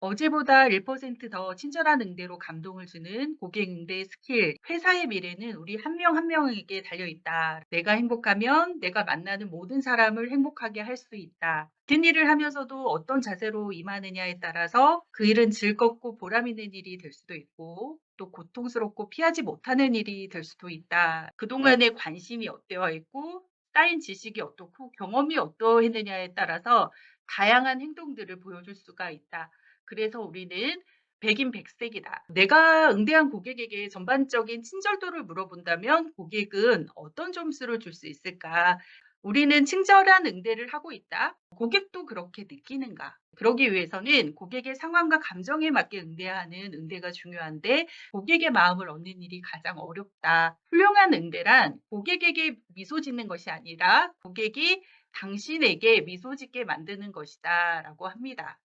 어제보다 1%더 친절한 응대로 감동을 주는 고객 응대 스킬. 회사의 미래는 우리 한 명 한 명에게 달려 있다. 내가 행복하면 내가 만나는 모든 사람을 행복하게 할 수 있다. 같은 일을 하면서도 어떤 자세로 임하느냐에 따라서 그 일은 즐겁고 보람 있는 일이 될 수도 있고 또 고통스럽고 피하지 못하는 일이 될 수도 있다. 그동안의 관심이 어때와 있고 쌓인 지식이 어떻고 경험이 어떠했느냐에 따라서 다양한 행동들을 보여줄 수가 있다. 그래서 우리는 백인 백색이다. 내가 응대한 고객에게 전반적인 친절도를 물어본다면 고객은 어떤 점수를 줄 수 있을까? 우리는 친절한 응대를 하고 있다. 고객도 그렇게 느끼는가? 그러기 위해서는 고객의 상황과 감정에 맞게 응대하는 응대가 중요한데 고객의 마음을 얻는 일이 가장 어렵다. 훌륭한 응대란 고객에게 미소 짓는 것이 아니라 고객이 당신에게 미소 짓게 만드는 것이다. 라고 합니다.